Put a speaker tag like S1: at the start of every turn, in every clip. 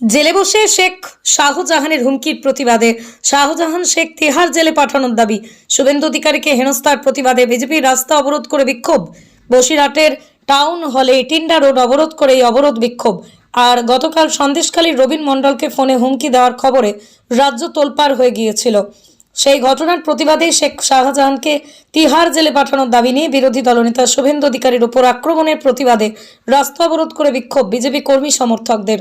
S1: জেলে বসে শেখ শাহজাহানের হুমকির প্রতিবাদে শাহজাহান শেখ তেহার জেলে পাঠানোর দাবি। শুভেন্দু অধিকারীকে হেনস্থার প্রতিবাদে বিজেপির রাস্তা অবরোধ করে বিক্ষোভ। বসিরহাটের টাউন হলে টিন্ডা রোড অবরোধ করে এই অবরোধ বিক্ষোভ। আর গতকাল সন্দেশখালীর রবীন মণ্ডলকে ফোনে হুমকি দেওয়ার খবরে রাজ্য তোলপাড় হয়ে গিয়েছিল। সেই ঘটনার প্রতিবাদে শেখ শাহজাহানকে তিহার জেলে পাঠানোর দাবি নিয়ে বিরোধী দলনেতা শুভেন্দু অধিকারীর উপর আক্রমণের প্রতিবাদে রাস্তা অবরোধ করে বিক্ষোভ বিজেপি কর্মী সমর্থকদের।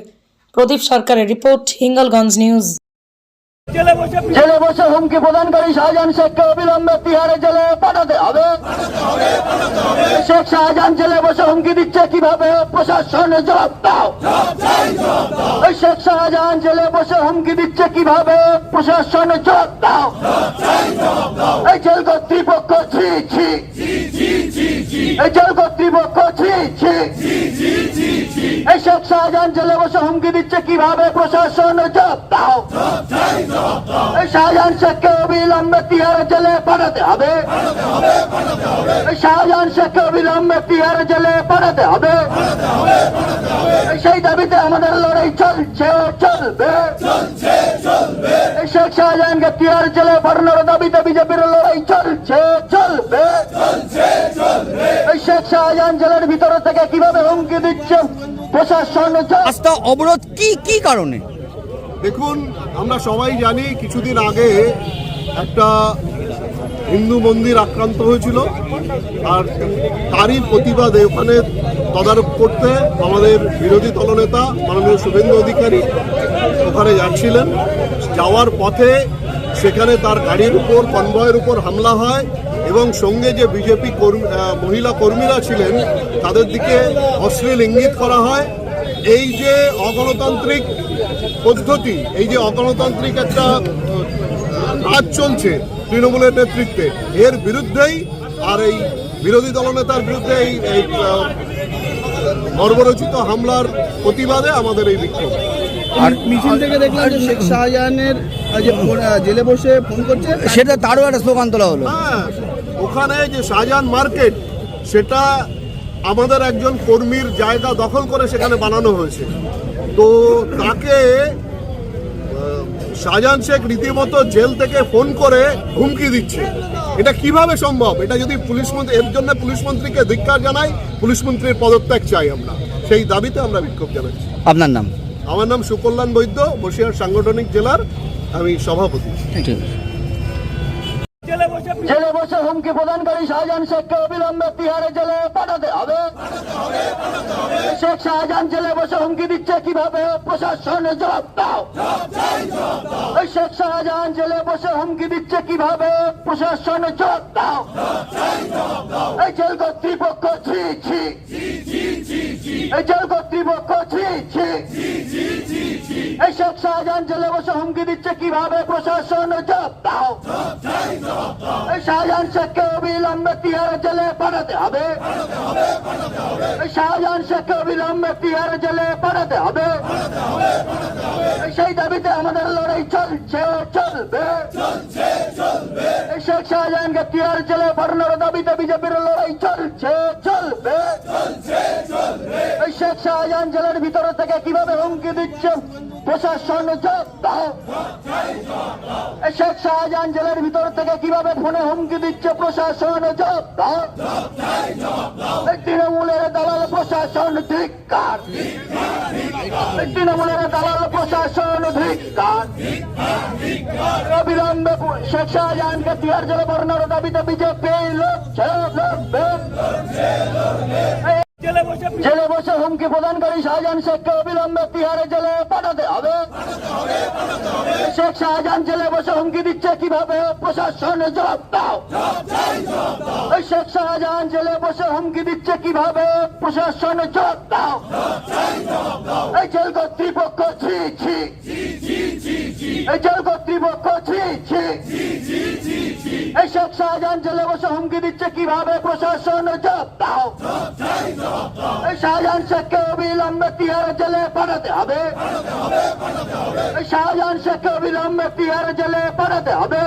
S1: প্রদীপ সরকারের রিপোর্ট হিঙ্গলগঞ্জ নিউজ।
S2: জেলে বসে
S3: জেলে বসে হুমকি প্রদানকারী শাহজাহান শেখকে অবিলম্বে তিহারে জেলে পাঠাতে হবে। শেখ শাহজাহান জেলে বসে হুমকি দিচ্ছে কীভাবে? প্রশাসন জবাব দাও। শেখ শাহজাহান জেলে বসে হুমকি দিচ্ছে কীভাবে? প্রশাসন জবাব দাও। এই জেল কর্তৃপক্ষ ছি ছি। এই জেল শাহজাহান বসে হুমকি দিচ্ছে কীভাবে প্রশাসন? জবাব দাও। শাহজাহান শেখকে অবিলম্বে তিহার জেলে পাঠাতে হবে। শাহজাহান শেখকে অবিলম্বে তিহার জেলে পাঠাতে হবে। সেই দাবিতে আমাদের লড়াই চলছে, চলবে। শেখ শাহজাহানকে তিহার জেলে পাঠানোর দাবিতে বিজেপির লড়াই চলছে চলবে। এই শেখ শাহজাহান জেলের ভিতরে থেকে কীভাবে হুমকি দিচ্ছে প্রশাসন?
S4: রাস্তা অবরোধ কি কি কারণে?
S5: দেখুন আমরা সবাই জানি কিছুদিন আগে একটা হিন্দু মন্দির আক্রান্ত হয়েছিল। আর তারই প্রতিবাদে ওখানে তদারক করতে আমাদের বিরোধী দলনেতা মাননীয় শুভেন্দু অধিকারী ওখানে যাচ্ছিলেন। যাওয়ার পথে সেখানে তার গাড়ির উপর, কনভয়ের উপর হামলা হয় এবং সঙ্গে যে বিজেপি মহিলা কর্মীরা ছিলেন, তাদের দিকে অশ্লীল ইঙ্গিত করা হয়। এই যে অগণতান্ত্রিক পদ্ধতি, এই যে অগণতান্ত্রিক একটা কাজ চলছে তৃণমূলের নেতৃত্বে। এর বিরুদ্ধেই আর এই বিরোধী দলনেতার বিরুদ্ধে এই এই বর্বরচিত হামলার প্রতিবাদে আমাদের এই বিক্ষোভ।
S4: আর
S6: মিছিল থেকে দেখলাম যে শেখ শাহজাহানের যে জেলে বসে ফোন করছে
S4: সেটা তারও একটা স্লোগান তোলা হলো।
S5: হ্যাঁ ওখানে যে শাহজাহান মার্কেট সেটা আমাদের একজন কর্মীর জায়গা দখল করে সেখানে বানানো হয়েছে। তো তাকে শাহজাহান শেখ রীতিমতো জেল থেকে ফোন করে হুমকি দিচ্ছে। এটা কীভাবে সম্ভব? এটা যদি পুলিশ মন্ত্রী এর জন্য পুলিশ মন্ত্রীকে ধিক্কার জানাই পুলিশ মন্ত্রীর পদত্যাগ চাই আমরা। সেই দাবিতে আমরা বিক্ষোভ জানাচ্ছি।
S4: আপনার নাম?
S5: আমার নাম সুকল্যাণ বৈদ্য বসিরহাট সাংগঠনিক জেলার আমি সভাপতি।
S2: জেলে
S3: হুমকি প্রদানকারী শাহজাহান শেখকে অবিলম্বে তিহারে জেলে পাঠাতে হবে। শেখ শাহজাহান জেলে বসে হুমকি দিচ্ছে কীভাবে? প্রশাসন জবাব দাও। শেখ শাহজাহান জেলে বসে হুমকি দিচ্ছে কীভাবে? প্রশাসন জবাব দাও। এই জেল কর্তৃপক্ষ, ছি ছি। এই জেল কর্তৃপক্ষ, ছি ছি। এই শাহজাহান জেলে বসে হুমকি দিচ্ছে কীভাবে প্রশাসন? এই শাহজাহান শেখকে অবিলম্বে তিহার জেলে পাঠাতে হবে। এই শাহজাহান শেখকে অবিলম্বে তিহার জেলে পাঠাতে হবে। সেই দাবিতে আমাদের লড়াই চলছে চলবে। শেখ শাহজাহানকে তিহার জেলে পাঠানোর দাবিতে বিজেপির লড়াই চলছে চলবে। শেখ শাহজাহান জেলের ভিতরে থেকে কীভাবে হুমকি দিচ্ছে? প্রশাসন শেখ শাহজাহান জেলের ভিতর থেকে কীভাবে ফোনে হুমকি দিচ্ছে? প্রশাসন তৃণমূলের দালাল প্রশাসন ধিক্কার। এই তৃণমূলের দালাল প্রশাসন ধিক্কার। অবিলম্বে শেখ শাহজাহানকে তিহার জেলে বর্ণার দাবিতে বিজেপি লড়বে।
S2: জেলে বসে
S3: হুমকি প্রদানকারী শাহজাহান শেখকে অবিলম্বে তিহারে জেলে পাঠাতে হবে। শেখ শাহজাহান জেলে বসে হুমকি দিচ্ছে কীভাবে? প্রশাসন, জবাব দাও। শেখ শাহজাহান জেলে বসে হুমকি দিচ্ছে কীভাবে? প্রশাসন, জবাব দাও। এই জেল কর্তৃপক্ষ, ছি ছি। এই জেল কর্তৃপক্ষ, ছি ছি। এই শেখ শাহজাহান জেলে বসে হুমকি দিচ্ছে কীভাবে? প্রশাসন, জবাব দাও। শাহজাহান শেখকে অবিলম্বে তিহার জেলে পাঠাতে হবে। শাহজাহান শেখকে অবিলম্বে তিহার জেলে পাঠাতে হবে।